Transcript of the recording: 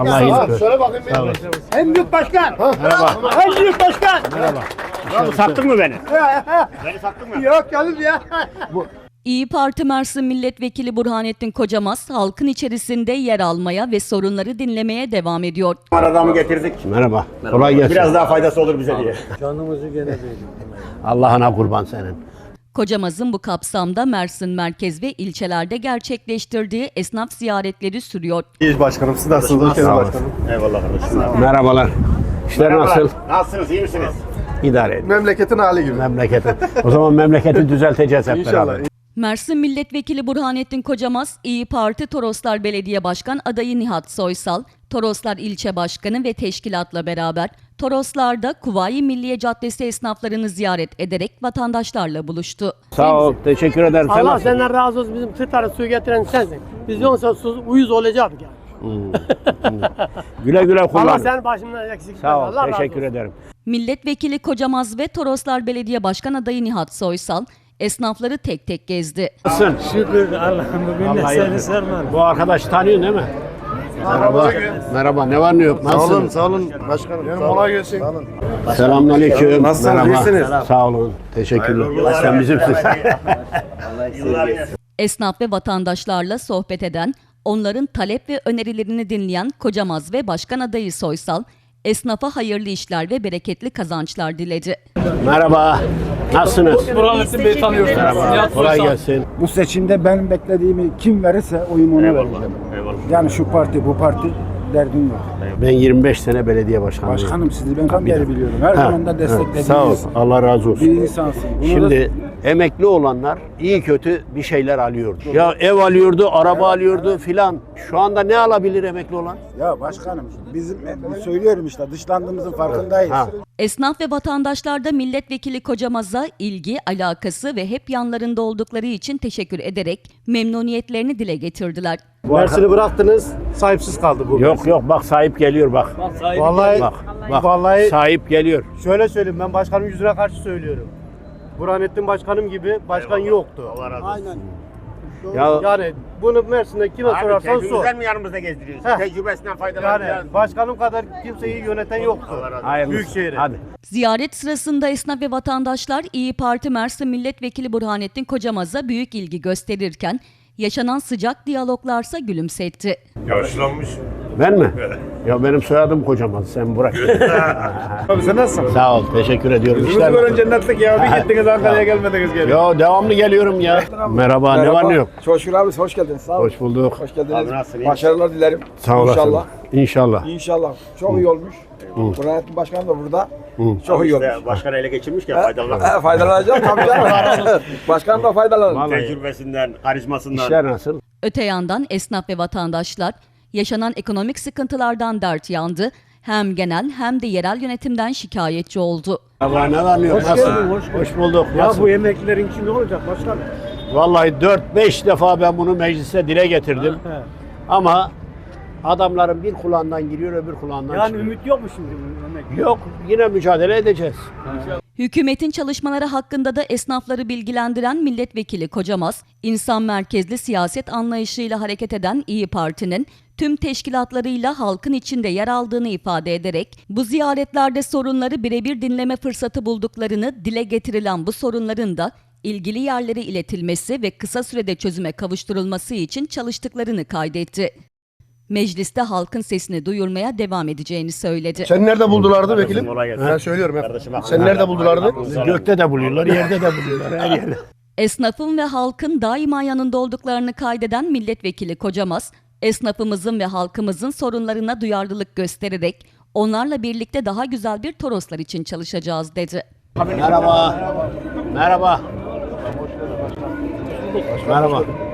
Allah iyilik versin. Söyle bakayım. Sağ ol. En büyük başkan. Merhaba. En büyük başkan. Merhaba. Sattın mı beni? Beni sattın mı? Yok canım ya. İyi Parti Mersin Milletvekili Burhanettin Kocamaz halkın içerisinde yer almaya ve sorunları dinlemeye devam ediyor. Adamı getirdik. Merhaba. Kolay gelsin. Biraz daha faydası olur bize diye. Allah'ına kurban senin. Kocamaz'ın bu kapsamda Mersin merkez ve ilçelerde gerçekleştirdiği esnaf ziyaretleri sürüyor. İyi başkanım. Siz nasılsınız? Sağ olun. başkanım. Eyvallah kardeşim. Merhabalar. İşler nasıl? Nasılsınız? iyi misiniz? İdare edin. Memleketin hali gibi. Memleketi. O zaman memleketi düzelteceğiz hep İnşallah. beraber. Mersin Milletvekili Burhanettin Kocamaz, İyi Parti Toroslar Belediye Başkan adayı Nihat Soysal, Toroslar İlçe Başkanı ve teşkilatla beraber Toroslar'da Kuvayi Milliye Caddesi esnaflarını ziyaret ederek vatandaşlarla buluştu. Sağ ol. Teşekkür ederim. Sen Allah nasılsın? senden razı olsun. Bizim tırtara suyu getiren sensin. Biz yoksa su uyuz olacak yani. Güle güle kullan. Allah senin başımdan eksik. Sağ ol. Allah razı Teşekkür olsun. ederim. Milletvekili Kocamaz ve Toroslar Belediye Başkan adayı Nihat Soysal, esnafları tek tek gezdi. Nasılsın? Şükür Allah'ım bugün Allah seni. Bu arkadaşı tanıyorsun değil mi? Merhaba. Merhaba. Ne var ne yok? Sağ olun, Nasılsın? sağ olun başkanım. Sağ olun. Kolay gelsin. Sağ olun. Selamünaleyküm. Nasılsınız, Merhaba. iyisiniz? Sağ olun. Teşekkürler. Sen bizimsin. Esnaf ve vatandaşlarla sohbet eden, onların talep ve önerilerini dinleyen Kocamaz ve Başkan adayı Soysal, esnafa hayırlı işler ve bereketli kazançlar diledi. Merhaba. Nasılsınız? Burhanettin Bey'i tanıyorsunuz. Merhaba. Kolay gelsin. Bu seçimde benim beklediğimi kim verirse oyumu ona vereceğim. Yani şu parti bu parti derdim yok. Ben 25 sene belediye başkanıyım. Başkanım sizi ben tam beri biliyorum. Her Ha, zaman da ha, desteklediğiniz Sağ ol. Allah razı bir olsun. insansın. Bunu Şimdi emekli olanlar iyi kötü bir şeyler alıyordu. Ya ev alıyordu, araba alıyordu filan. Şu anda ne alabilir emekli olan? da, ya başkanım bizim biz söylüyorum işte dışlandığımızın farkındayız. Ha. Esnaf ve vatandaşlar da milletvekili Kocamaz'a ilgi, alakası ve hep yanlarında oldukları için teşekkür ederek memnuniyetlerini dile getirdiler. Mersin'i bıraktınız. Sahipsiz kaldı bu. Yok yok bak sahip geliyor bak. Vallahi, Bak bak vallahi sahip geliyor. şöyle söyleyeyim ben başkanın yüzüne karşı söylüyorum. Burhanettin başkanım gibi başkan yoktu. Allah razı olsun. Ya Yani bunu Mersin'de kime Abi sorarsan sor. tecrübeden mi yanımızda gezdiriyorsun? Heh. Tecrübesinden faydalanacağız. Yani başkanım kadar kimseyi yöneten yoktu. Allah razı olsun. hayırlısı. Büyükşehir'e. Hadi. Ziyaret sırasında esnaf ve vatandaşlar İyi Parti Mersin Milletvekili Burhanettin Kocamaz'a büyük ilgi gösterirken yaşanan sıcak diyaloglarsa gülümsetti. Yaşlanmış. Ben mi? Ya benim soyadım kocaman. Sen bırak. Abi sen nasılsın? Sağ ol. Teşekkür ediyorum. İşler Görün cennetlik ya. Bir gittiniz Ankara'ya gelmediniz geri. Yo devamlı geliyorum ya. Merhaba, ne var ne yok? Çok şükür abi hoş geldiniz. Sağ olun. Hoş bulduk. Hoş geldiniz. Abi nasılsın, iyi Başarılar dilerim. Sağ olasın. İnşallah. İnşallah. İnşallah. Çok iyi olmuş. Burhanettin Başkan da burada. Çok iyi olmuş. İşte başkan ele geçirmişken faydalanalım. E, faydalanacağım tabii canım. Başkan da faydalanır. Tecrübesinden, karizmasından. işler nasıl? Öte yandan esnaf ve vatandaşlar yaşanan ekonomik sıkıntılardan dert yandı. Hem genel hem de yerel yönetimden şikayetçi oldu. Allah ne var ne yok? Nasıl? Hoş, bulduk. Ya Nasıl? bu emeklilerin kimi olacak başkanım? Vallahi 4-5 defa ben bunu meclise dile getirdim. Ama adamların bir kulağından giriyor öbür kulağından Yani çıkıyor. ümit yok mu şimdi bu emekli? Yok yine mücadele edeceğiz. Hükümetin çalışmaları hakkında da esnafları bilgilendiren milletvekili Kocamaz, insan merkezli siyaset anlayışıyla hareket eden İyi Parti'nin tüm teşkilatlarıyla halkın içinde yer aldığını ifade ederek bu ziyaretlerde sorunları birebir dinleme fırsatı bulduklarını dile getirilen bu sorunların da ilgili yerlere iletilmesi ve kısa sürede çözüme kavuşturulması için çalıştıklarını kaydetti. Mecliste halkın sesini duyurmaya devam edeceğini söyledi. Sen nerede buldulardı vekilim? Ben söylüyorum hep. Kardeşim, Sen nerede buldulardı? Gökte de buluyorlar, yerde de buluyorlar. Her yerde. Esnafın ve halkın daima yanında olduklarını kaydeden milletvekili Kocamaz, esnafımızın ve halkımızın sorunlarına duyarlılık göstererek onlarla birlikte daha güzel bir Toroslar için çalışacağız dedi. Merhaba. Merhaba. Merhaba.